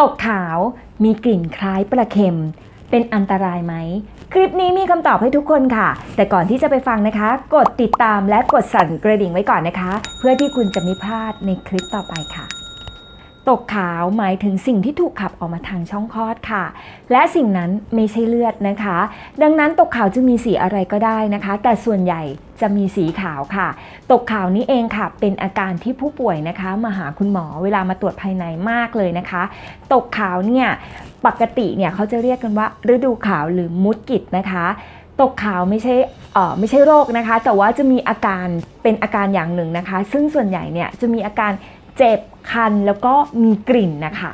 ตกขาวมีกลิ่นคล้ายปลาเค็ม เป็นอันตรายไหม คลิปนี้มีคำตอบให้ทุกคนค่ะ แต่ก่อนที่จะไปฟังนะคะ กดติดตามและกดสั่นกระดิ่งไว้ก่อนนะคะ เพื่อที่คุณจะไม่พลาดในคลิปต่อไปค่ะตกขาวหมายถึงสิ่งที่ถูกขับออกมาทางช่องคลอดค่ะ และสิ่งนั้นไม่ใช่เลือดนะคะ ดังนั้นตกขาวจะมีสีอะไรก็ได้นะคะ แต่ส่วนใหญ่ จะมีสีขาวค่ะ ตกขาวนี้เองค่ะ เป็นอาการที่ผู้ป่วยนะคะ มาหาคุณหมอเวลามาตรวจภายในมากเลยนะคะ ตกขาวเนี่ยปกติเนี่ยเขาจะเรียกกันว่า ฤดูขาวหรือมุดกิดนะคะตกขาวไม่ใช่เอ่อไม่ใช่โรคนะคะ แต่ว่าจะมีอาการเป็นอาการอย่างหนึ่งนะคะ ซึ่งส่วนใหญ่เนี่ยจะมีอาการเจ็บคันแล้วก็มีกลิ่นนะคะ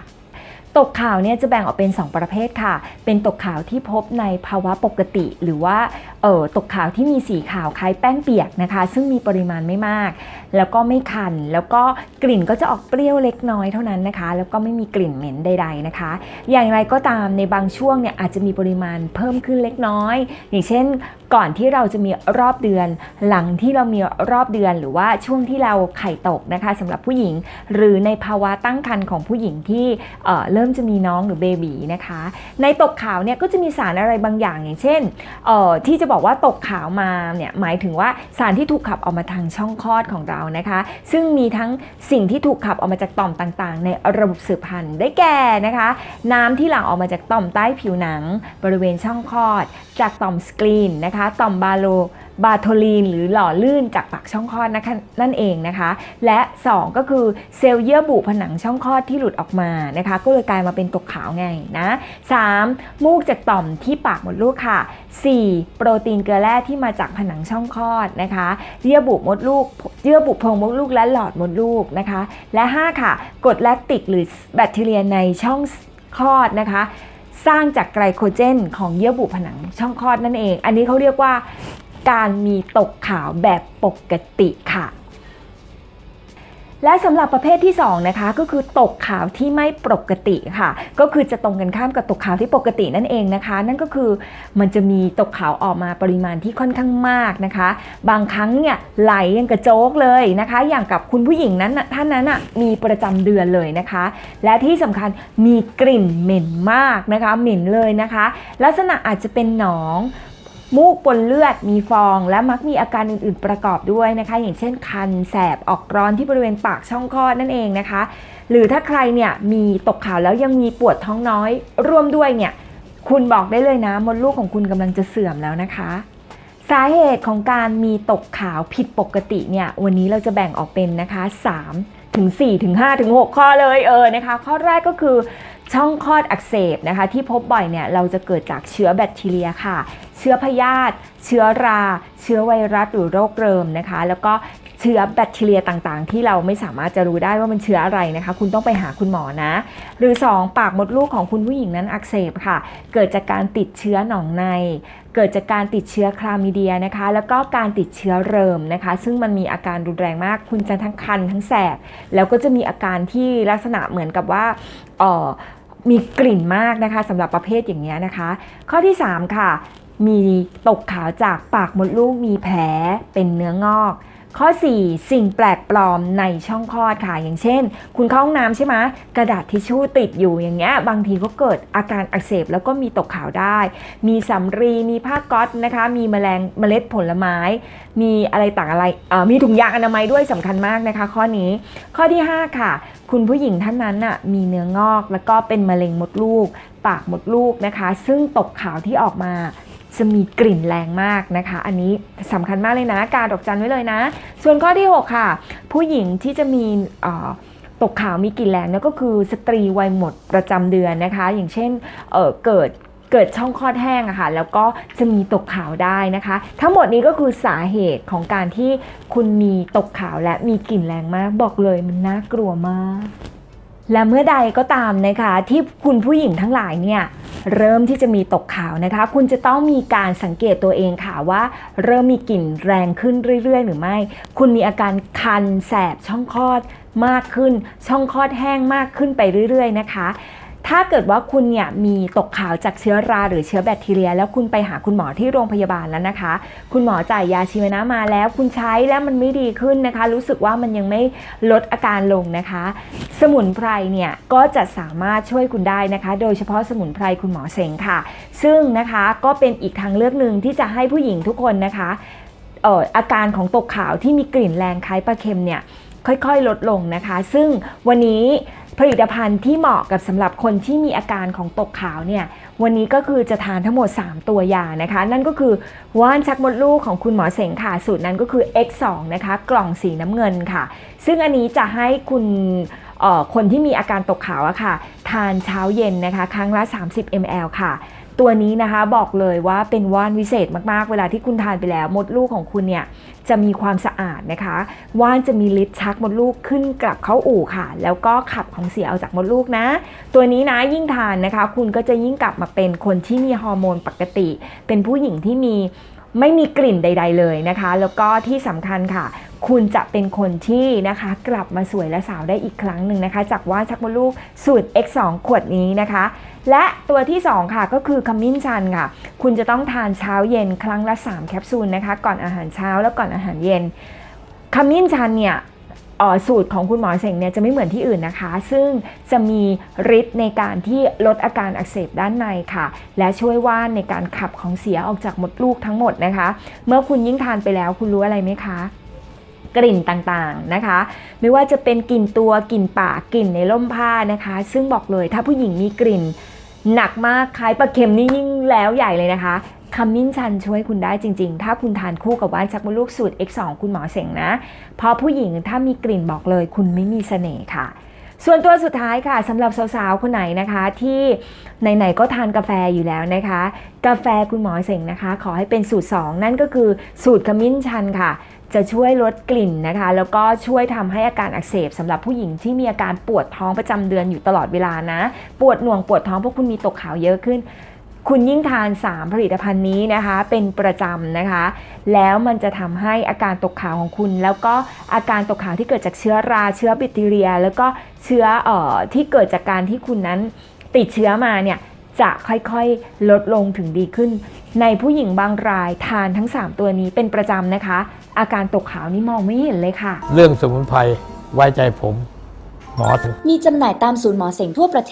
ตกข่าวเนี่ยจะแบ่งออกเป็น 2 ประเภทค่ะ เป็นตกข่าวที่พบในภาวะปกติ หรือว่าเออตกข่าวที่มีสีขาวคล้ายแป้งเปียกนะคะ ซึ่งมีปริมาณไม่มาก แล้วก็ไม่คัน แล้วก็กลิ่นก็จะออกเปรี้ยวเล็กน้อยเท่านั้นนะคะ แล้วก็ไม่มีกลิ่นเหม็นใด ๆนะคะ อย่างไรก็ตามในบางช่วงเนี่ยอาจจะมีปริมาณเพิ่มขึ้นเล็กน้อย อย่างเช่น ก่อนที่เราจะมีรอบเดือน หลังที่เรามีรอบเดือน หรือว่าช่วงที่เราไข่ตกนะคะสำหรับผู้หญิง หรือในภาวะตั้งครรภ์ของผู้หญิงที่เอ่อเริ่มจะมีน้องหรือเบบีนะคะ ในตกขาวเนี่ยก็จะมีสารอะไรบางอย่างอย่างเช่นเอ่อที่จะบอกว่าตกขาวมาเนี่ยหมายถึงว่าสารที่ถูกขับออกมาทางช่องคลอดของเรานะคะ ซึ่งมีทั้งสิ่งที่ถูกขับออกมาจากต่อมต่างๆ ในระบบสืบพันธุ์ได้แก่นะคะ น้ำที่หลั่งออกมาจากต่อมใต้ผิวหนัง บริเวณช่องคลอด จากต่อมสกรีนนะคะ ต่อมบาโล บาโทลีนหรือหล่อลื่นจากปากช่องคลอดนะคะนั่นเองนะคะ และ 2 ก็คือเซลล์เยื่อบุผนังช่องคลอดที่หลุดออกมานะคะ ก็เลยกลายมาเป็นตกขาวไงนะ 3. มูกจากต่อมที่ปากมดลูกค่ะ 4. โปรตีนเกลือแร่ที่มาจากผนังช่องคลอดนะคะ เยื่อบุมดลูก เยื่อบุโพรงมดลูกและหลอดมดลูกนะคะ และ 5 ค่ะกรดแลคติกหรือแบคทีเรียในช่องคลอดนะคะสร้างจากไกลโคเจนของเยื่อบุผนังช่องคลอดนั่นเอง อันนี้เขาเรียกว่า การมีตกขาวแบบปกติค่ะ และสำหรับประเภทที่ 2 นะคะ ก็คือตกขาวที่ไม่ปกติค่ะ ก็คือจะตรงกันข้ามกับตกขาวที่ปกตินั่นเองนะคะ นั่นก็คือมันจะมีตกขาวออกมาปริมาณที่ค่อนข้างมากนะคะ บางครั้งเนี่ยไหลยังกระโจกเลยนะคะ อย่างกับคุณผู้หญิงนั้นท่านนั้นอะมีประจำเดือนเลยนะคะ และที่สำคัญมีกลิ่นเหม็นมากนะคะ เหม็นเลยนะคะ ลักษณะอาจจะเป็นหนอง มูกปนเลือดมีฟอง และมักมีอาการอื่นๆประกอบด้วยนะคะ อย่างเช่นคันแสบออกร้อนที่บริเวณปากช่องคลอดนั่นเองนะคะ หรือถ้าใครเนี่ยมีตกขาวแล้วยังมีปวดท้องน้อยร่วมด้วยเนี่ยคุณบอกได้เลยนะมดลูกของคุณกำลังจะเสื่อมแล้วนะคะ สาเหตุของการมีตกขาวผิดปกติเนี่ยวันนี้เราจะแบ่งออกเป็นนะคะ3ถึง4ถึง5ถึง6ข้อเลยเออนะคะ ข้อแรกก็คือช่องคลอดอักเสบนะคะ ที่พบบ่อยเนี่ยเราจะเกิดจากเชื้อแบคทีเรียค่ะ เชื้อพยาธิเชื้อรา เชื้อไวรัสหรือโรคเริมนะคะ แล้วก็เชื้อแบคทีเรียต่างๆ ที่เราไม่สามารถจะรู้ได้ว่ามันเชื้ออะไรนะคะ คุณต้องไปหาคุณหมอนะ หรือ 2 ปากมดลูกของคุณผู้หญิงนั้นอักเสบค่ะ เกิดจากการติดเชื้อหนองใน เกิดจากการติดเชื้อคลามิเดียนะคะ แล้วก็การติดเชื้อเริมนะคะ ซึ่งมันมีอาการรุนแรงมาก คุณจะทั้งคันทั้งแสบ แล้วก็จะมีอาการที่ลักษณะเหมือนกับว่าออมีกลิ่นมากนะคะสำหรับประเภทอย่างนี้นะคะ ข้อที่ 3 ค่ะ มีตกขาวจากปากมดลูกมีแผลเป็นเนื้องอก ข้อ 4 สิ่งแปลกปลอมในช่องคลอดค่ะ อย่างเช่น คุณเข้าห้องน้ำใช่ไหมกระดาษทิชชู่ติดอยู่อย่างเงี้ยบางทีก็เกิดอาการอักเสบแล้วก็มีตกขาวได้ มีสำลีมีผ้าก๊อตนะคะ มีแมลงเมล็ดผลไม้ มีอะไรต่างอะไรมีถุงยางอนามัยด้วยสำคัญมากนะคะ ข้อนี้ข้อที่ 5 ค่ะคุณผู้หญิงท่านนั้นน่ะมีเนื้องอกแล้วก็เป็นมะเร็งมดลูก ปากมดลูกนะคะ ซึ่งตกขาวที่ออกมา จะมีกลิ่นแรงมากนะคะ อันนี้สำคัญมากเลยนะการดอกจันไว้เลยนะ ส่วนข้อที่ 6 ค่ะ ผู้หญิงที่จะมีตกขาวมีกลิ่นแรงนั่นก็คือสตรีวัยหมดประจำเดือนนะคะ อย่างเช่นเเกิดเกิดช่องคลอดแห้งอะค่ะแล้วก็จะมีตกขาวได้นะคะ ทั้งหมดนี้ก็คือสาเหตุของการที่คุณมีตกขาวและมีกลิ่นแรงมาก บอกเลยมันน่ากลัวมาก และเมื่อใดก็ตามนะคะ ที่คุณผู้หญิงทั้งหลายเนี่ย เริ่มที่จะมีตกขาวนะคะ คุณจะต้องมีการสังเกตตัวเองค่ะว่า เริ่มมีกลิ่นแรงขึ้นเรื่อย ๆ หรือไม่ คุณมีอาการคันแสบช่องคลอดมากขึ้น ช่องคลอดแห้งมากขึ้นไปเรื่อย ๆ นะคะ ถ้าเกิดว่าคุณเนี่ยมีตกขาวจากเชื้อราหรือเชื้อแบคทีเรีย แล้วคุณไปหาคุณหมอที่โรงพยาบาลแล้วนะคะ คุณหมอจ่ายยาชีวนะมาแล้ว คุณใช้แล้วมันไม่ดีขึ้นนะคะ รู้สึกว่ามันยังไม่ลดอาการลงนะคะ สมุนไพรเนี่ยก็จะสามารถช่วยคุณได้นะคะ โดยเฉพาะสมุนไพรคุณหมอเสงค่ะ ซึ่งนะคะก็เป็นอีกทางเลือกหนึ่งที่จะให้ผู้หญิงทุกคนนะคะเอ่ออาการของตกขาวที่มีกลิ่นแรงคล้ายปลาเค็มเนี่ยค่อยๆ ลดลงนะคะ ซึ่งวันนี้ ผลิตภัณฑ์ที่เหมาะกับสำหรับคนที่มีอาการของตกขาวเนี่ยวันนี้ก็คือจะทานทั้งหมด 3 ตัวยานะคะ นั่นก็คือว่านชักมดลูกของคุณหมอเสงค่ะสูตรนั้นก็คือ X2 นะคะกล่องสีน้ำเงินค่ะ ซึ่งอันนี้จะให้คุณเอ่อคนที่มีอาการตกขาวอะค่ะ ทานเช้าเย็นนะคะ ครั้งละ 30 ml ค่ะ ตัวนี้นะคะบอกเลยว่าเป็นว่านวิเศษมากๆ เวลาที่คุณทานไปแล้ว มดลูกของคุณเนี่ยจะมีความสะอาดนะคะว่านจะมีฤทธิ์ชักมดลูกขึ้นกลับเข้าอู่ค่ะ แล้วก็ขับของเสียออกจากมดลูกนะ ตัวนี้นะยิ่งทานนะคะ คุณก็จะยิ่งกลับมาเป็นคนที่มีฮอร์โมนปกติ เป็นผู้หญิงที่มีไม่มีกลิ่นใด ๆ เลยนะคะ แล้วก็ที่สำคัญค่ะ คุณจะเป็นคนที่นะคะ กลับมาสวยและสาวได้อีกครั้งหนึ่งนะคะ จากว่าชักมดลูกสูตร X2 ขวดนี้นะคะ และตัวที่ 2 ค่ะก็คือขมิ้นชันค่ะ คุณจะต้องทานเช้าเย็นครั้งละ 3 แคปซูลนะคะ ก่อนอาหารเช้าแล้วก่อนอาหารเย็นขมิ้นชันเนี่ยสูตรของคุณหมอเสงเนี่ยจะไม่เหมือนที่อื่นนะคะ ซึ่งจะมีฤทธิ์ในการที่ลดอาการอักเสบด้านในค่ะ และช่วยว่านในการขับของเสียออกจากมดลูกทั้งหมดนะคะ เมื่อคุณยิ่งทานไปแล้วคุณรู้อะไรไหมคะ กลิ่นต่างๆนะคะ ไม่ว่าจะเป็นกลิ่นตัวกลิ่นปากกลิ่นในร่มผ้านะคะ ซึ่งบอกเลยถ้าผู้หญิงมีกลิ่น หนักมากคล้ายปลาเค็มนี่ยิ่งแล้วใหญ่เลยนะคะขมิ้นชันช่วยคุณได้จริง ๆ ถ้าคุณทานคู่กับว่านชักมดลูกสูตร X2 คุณหมอเสงนะ เพราะผู้หญิงถ้ามีกลิ่นบอกเลย คุณไม่มีเสน่ห์ค่ะ ส่วนตัวสุดท้ายค่ะสำหรับสาวๆ คนไหนนะคะที่ไหนๆก็ทานกาแฟอยู่แล้วนะคะ กาแฟคุณหมอเสงนะคะ ขอให้เป็นสูตร 2 นั่นก็คือสูตรขมิ้นชันค่ะ จะช่วยลดกลิ่นนะคะ แล้วก็ช่วยทำให้อาการอักเสบสำหรับผู้หญิงที่มีอาการปวดท้องประจำเดือนอยู่ตลอดเวลานะ ปวดหน่วงปวดท้องเพราะคุณมีตกขาวเยอะขึ้น คุณยิ่งทาน 3 ผลิตภัณฑ์นี้นะคะ เป็นประจำนะคะ แล้วมันจะทำให้อาการตกขาวของคุณ แล้วก็อาการตกขาวที่เกิดจากเชื้อราเชื้อแบคทีเรีย แล้วก็เชื้อเอ่อที่เกิดจากการที่คุณนั้นติดเชื้อมาเนี่ยจะค่อยๆ ลดลงถึงดีขึ้น ในผู้หญิงบางรายทานทั้ง 3 ตัวนี้เป็นประจำนะคะ อาการตกขาวนี่มองไม่เห็นเลยค่ะ เรื่องสมุนไพรไว้ใจผม หมอถึง มีจำหน่ายตามศูนย์หมอเสงทั่วประเทศ